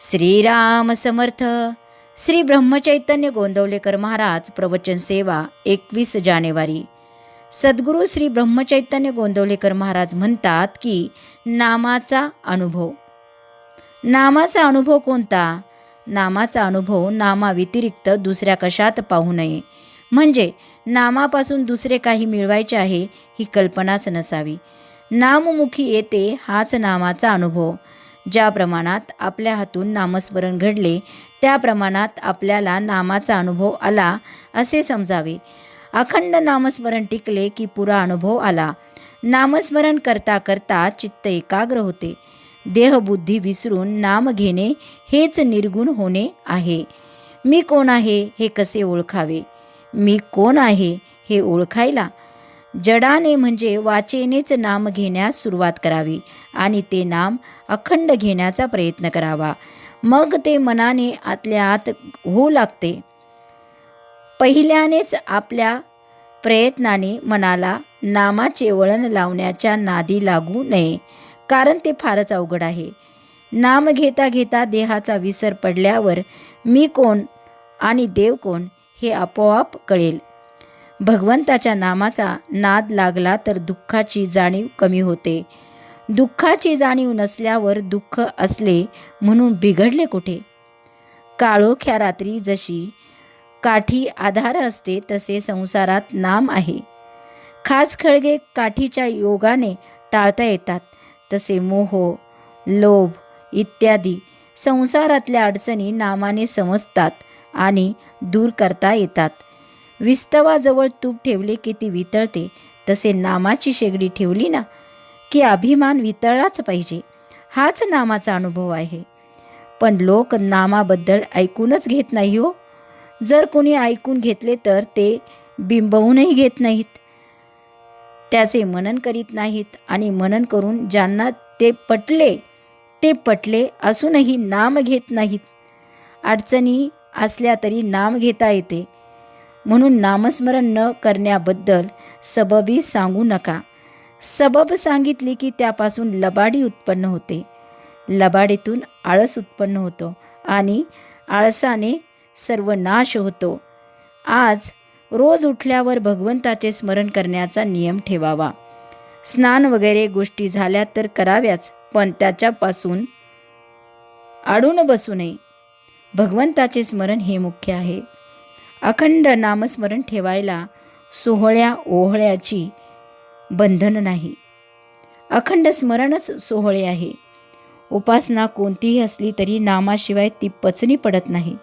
श्रीराम समर्थ श्री ब्रह्मचैतन्य गोंदवलेकर महाराज प्रवचन सेवा एकवीस जानेवारी. सद्गुरू श्री ब्रह्मचैतन्य गोंदवलेकर महाराज म्हणतात की नामाचा अनुभव. नामाचा अनुभव कोणता? नामाचा अनुभव नामाव्यतिरिक्त दुसऱ्या कशात पाहू नये. म्हणजे नामापासून दुसरे काही मिळवायचे आहे ही कल्पनाच नसावी. नाममुखी येते हाच नामाचा अनुभव. ज्या प्रमाणात आपल्या हातून नामस्मरण घडले त्या प्रमाणात आपल्याला नामाचा अनुभव आला असे समजावे. अखंड नामस्मरण टिकले की पुरा अनुभव आला. नामस्मरण करता करता चित्त एकाग्र होते. देहबुद्धी विसरून नाम घेणे हेच निर्गुण होणे आहे. मी कोण आहे हे कसे ओळखावे? मी कोण आहे हे ओळखायला जडाने म्हणजे वाचेनेच नाम घेण्यास सुरुवात करावी आणि ते नाम अखंड घेण्याचा प्रयत्न करावा. मग ते मनाने आतल्या आत होऊ लागते. पहिल्यानेच आपल्या प्रयत्नाने मनाला नामाचे वळण लावण्याच्या नादी लागू नये कारण ते फारच अवघड आहे. नाम घेता घेता देहाचा विसर पडल्यावर मी कोण आणि देव कोण हे आपोआप कळेल. भगवंताच्या नामाचा नाद लागला तर दुःखाची जाणीव कमी होते. दुःखाची जाणीव नसल्यावर दुःख असले म्हणून बिघडले कुठे? काळोख्या रात्री जशी काठी आधार असते तसे संसारात नाम आहे. खास खळगे काठीच्या योगाने टाळता येतात. तसे मोह लोभ इत्यादी संसारातल्या अडचणी नामाने समजतात आणि दूर करता येतात. विस्तवाजवळ तूप ठेवले की ती वितळते तसे नामाची शेगडी ठेवली ना की अभिमान वितळलाच पाहिजे. हाच नामाचा अनुभव आहे. पण लोक नामाबद्दल ऐकूनच घेत नाही हो. जर कोणी ऐकून घेतले तर ते बिंबवूनही घेत नाहीत. त्याचे मनन करीत नाहीत आणि मनन करून ज्यांना ते पटले ते पटले असूनही नाम घेत नाहीत. अडचणी असल्या तरी नाम घेता येते. म्हणून नामस्मरण न करण्याबद्दल सबबी सांगू नका. सबब सांगितली की त्यापासून लबाडी उत्पन्न होते. लबाडीतून आळस उत्पन्न होतो आणि आळसाने सर्व नाश होतो. आज रोज उठल्यावर भगवंताचे स्मरण करण्याचा नियम ठेवावा. स्नान वगैरे गोष्टी झाल्या तर कराव्याच पण त्याच्यापासून आडून बसू नये. भगवंताचे स्मरण हे मुख्य आहे. अखंड नामस्मरण ठेवायला सोहळ्या ओहळ्याची बंधन नाही. अखंड स्मरणच सोहळे आहे. उपासना कोणतीही असली तरी नामाशिवाय ती पचनी पडत नाही.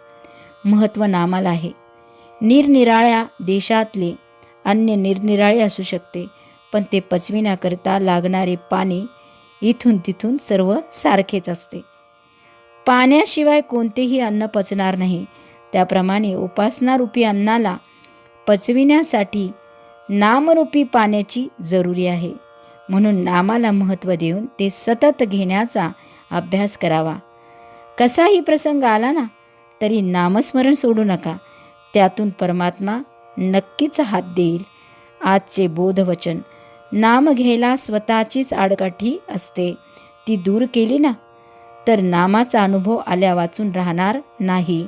महत्त्व नामाला आहे. निरनिराळ्या देशातले अन्य निरनिराळे असू शकते पण ते पचविण्याकरता लागणारे पाणी इथून तिथून सर्व सारखेच असते. पाण्याशिवाय कोणतेही अन्न पचणार नाही त्याप्रमाणे उपासनारूपी अन्नाला पचविण्यासाठी नामरूपी पाण्याची जरुरी आहे. म्हणून नामाला महत्त्व देऊन ते सतत घेण्याचा अभ्यास करावा. कसाही प्रसंग आला ना तरी नामस्मरण सोडू नका. त्यातून परमात्मा नक्कीच हात देईल. आजचे बोधवचन नाम घ्यायला स्वतःचीच आडकाठी असते. ती दूर केली ना तर नामाचा अनुभव आल्या वाचून राहणार नाही.